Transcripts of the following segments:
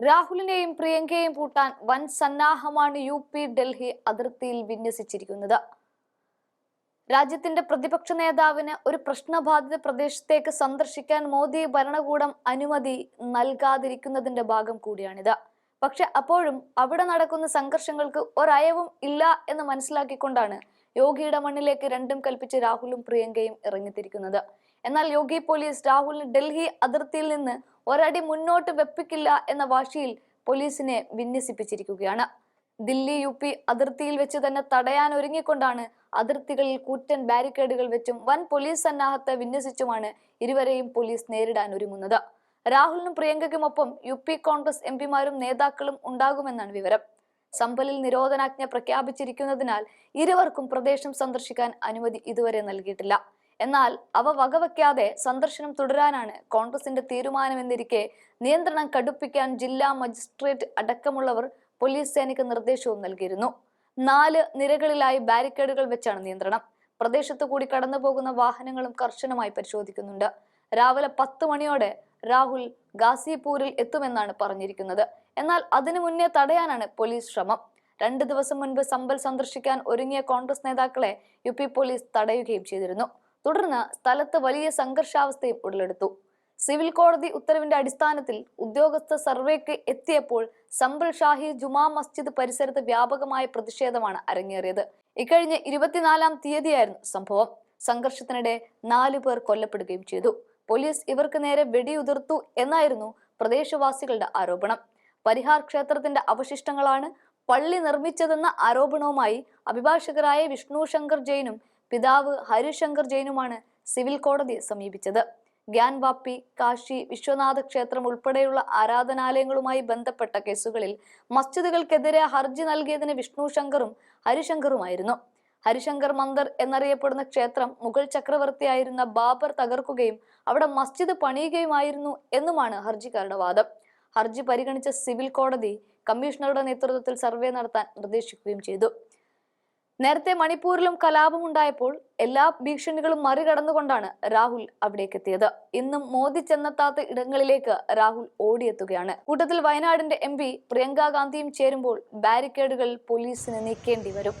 രാഹുലിനെയും പ്രിയങ്കയെയും പൂട്ടാൻ വൻ സന്നാഹമാണ് U P Delhi അതിർത്തിയിൽ വിന്യസിച്ചിരിക്കുന്നത്. രാജ്യത്തിന്റെ പ്രതിപക്ഷ നേതാവിന് ഒരു പ്രശ്നബാധിത പ്രദേശത്തേക്ക് സന്ദർശിക്കാൻ മോദി ഭരണകൂടം അനുമതി നൽകാതിരിക്കുന്നതിന്റെ ഭാഗം കൂടിയാണിത്. പക്ഷെ അപ്പോഴും അവിടെ നടക്കുന്ന സംഘർഷങ്ങൾക്ക് ഒരയവും ഇല്ല എന്ന് മനസ്സിലാക്കിക്കൊണ്ടാണ് യോഗിയുടെ മണ്ണിലേക്ക് രണ്ടും കൽപ്പിച്ച് രാഹുലും പ്രിയങ്കയും ഇറങ്ങിത്തിരിക്കുന്നത്. എന്നാൽ യോഗി പോലീസ് രാഹുലിന് ഡൽഹി അതിർത്തിയിൽ നിന്ന് ഒരടി മുന്നോട്ട് വെപ്പിക്കില്ല എന്ന വാശിയിൽ പോലീസിനെ വിന്യസിപ്പിച്ചിരിക്കുകയാണ്. ദില്ലി യു പി അതിർത്തിയിൽ വെച്ച് തന്നെ തടയാൻ ഒരുങ്ങിക്കൊണ്ടാണ് അതിർത്തികളിൽ കൂറ്റൻ ബാരിക്കേഡുകൾ വെച്ചും വൻ പോലീസ് സന്നാഹത്തെ വിന്യസിച്ചുമാണ് ഇരുവരെയും പോലീസ് നേരിടാൻ ഒരുങ്ങുന്നത്. രാഹുലിനും പ്രിയങ്കയ്ക്കുമൊപ്പം യു പി കോൺഗ്രസ് എം പിമാരും നേതാക്കളും ഉണ്ടാകുമെന്നാണ് വിവരം. സമ്പലിൽ നിരോധനാജ്ഞ പ്രഖ്യാപിച്ചിരിക്കുന്നതിനാൽ ഇരുവർക്കും പ്രദേശം സന്ദർശിക്കാൻ അനുമതി ഇതുവരെ നൽകിയിട്ടില്ല. എന്നാൽ അവ വകവയ്ക്കാതെ സന്ദർശനം തുടരാനാണ് കോൺഗ്രസിന്റെ തീരുമാനമെന്നിരിക്കെ നിയന്ത്രണം കടുപ്പിക്കാൻ ജില്ലാ മജിസ്ട്രേറ്റ് അടക്കമുള്ളവർ പോലീസ് സേനയ്ക്ക് നിർദ്ദേശവും നൽകിയിരുന്നു. നാല് നിരകളിലായി ബാരിക്കേഡുകൾ വെച്ചാണ് നിയന്ത്രണം. പ്രദേശത്തു കൂടി കടന്നു പോകുന്ന വാഹനങ്ങളും കർശനമായി പരിശോധിക്കുന്നുണ്ട്. രാവിലെ പത്ത് മണിയോടെ രാഹുൽ ഗാസിപൂരിൽ എത്തുമെന്നാണ് പറഞ്ഞിരിക്കുന്നത്. എന്നാൽ അതിനു മുന്നേ തടയാനാണ് പോലീസ് ശ്രമം. രണ്ട് ദിവസം മുൻപ് സമ്പൽ സന്ദർശിക്കാൻ ഒരുങ്ങിയ കോൺഗ്രസ് നേതാക്കളെ യു പി പോലീസ് തടയുകയും ചെയ്തിരുന്നു. തുടർന്ന് സ്ഥലത്ത് വലിയ സംഘർഷാവസ്ഥയും ഉടലെടുത്തു. സിവിൽ കോടതി ഉത്തരവിന്റെ അടിസ്ഥാനത്തിൽ ഉദ്യോഗസ്ഥ സർവേക്ക് എത്തിയപ്പോൾ സമ്പൽ ഷാഹി ജുമാ മസ്ജിദ് പരിസരത്ത് വ്യാപകമായ പ്രതിഷേധമാണ് അരങ്ങേറിയത്. ഇക്കഴിഞ്ഞ ഇരുപത്തിനാലാം തീയതിയായിരുന്നു സംഭവം. സംഘർഷത്തിനിടെ നാലു പേർ കൊല്ലപ്പെടുകയും ചെയ്തു. പോലീസ് ഇവർക്ക് നേരെ വെടിയുതിർത്തു എന്നായിരുന്നു പ്രദേശവാസികളുടെ ആരോപണം. പരിഹാർ ക്ഷേത്രത്തിന്റെ അവശിഷ്ടങ്ങളാണ് പള്ളി നിർമ്മിച്ചതെന്ന ആരോപണവുമായി അഭിഭാഷകരായ വിഷ്ണു ശങ്കർ ജെയിനും പിതാവ് ഹരിശങ്കർ ജെയിനുമാണ് സിവിൽ കോടതിയെ സമീപിച്ചത്. ഗ്യാൻവാപ്പി കാശി വിശ്വനാഥ ക്ഷേത്രം ഉൾപ്പെടെയുള്ള ആരാധനാലയങ്ങളുമായി ബന്ധപ്പെട്ട കേസുകളിൽ മസ്ജിദുകൾക്കെതിരെ ഹർജി നൽകിയതിന് വിഷ്ണു ശങ്കറും ഹരിശങ്കറുമായിരുന്നു ഹരിശങ്കർ മന്ദർ എന്നറിയപ്പെടുന്ന ക്ഷേത്രം മുഗൾ ചക്രവർത്തിയായിരുന്ന ബാബർ തകർക്കുകയും അവിടെ മസ്ജിദ് പണിയുകയുമായിരുന്നു എന്നുമാണ് ഹർജിക്കാരുടെ വാദം. ഹർജി പരിഗണിച്ച സിവിൽ കോടതി കമ്മീഷണറുടെ നേതൃത്വത്തിൽ സർവേ നടത്താൻ നിർദ്ദേശിക്കുകയും ചെയ്തു. നേരത്തെ മണിപ്പൂരിലും കലാപം ഉണ്ടായപ്പോൾ എല്ലാ ഭീഷണികളും മറികടന്നുകൊണ്ടാണ് രാഹുൽ അവിടേക്ക് എത്തിയത് ഇന്നും മോദി ചെന്നെത്താത്ത ഇടങ്ങളിലേക്ക് രാഹുൽ ഓടിയെത്തുകയാണ്. കൂട്ടത്തിൽ വയനാടിന്റെ എം പ്രിയങ്ക ഗാന്ധിയും ചേരുമ്പോൾ ബാരിക്കേഡുകൾ പോലീസിന് നീക്കേണ്ടി വരും.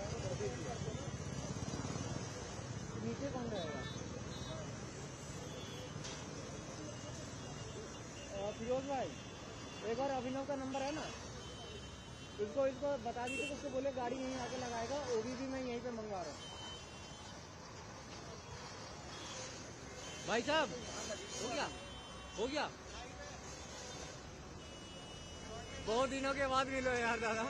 अ, भाई एक बार अभिनव का नंबर है ना? इसको इसको बता दीजिए तो उसको बोले गाड़ी यहीं आके लगाएगा ओ भी मैं यहीं पे मंगवा रहा हूँ। भाई साहब हो गया हो गया। बहुत दिनों के बाद मिलो यार दादा।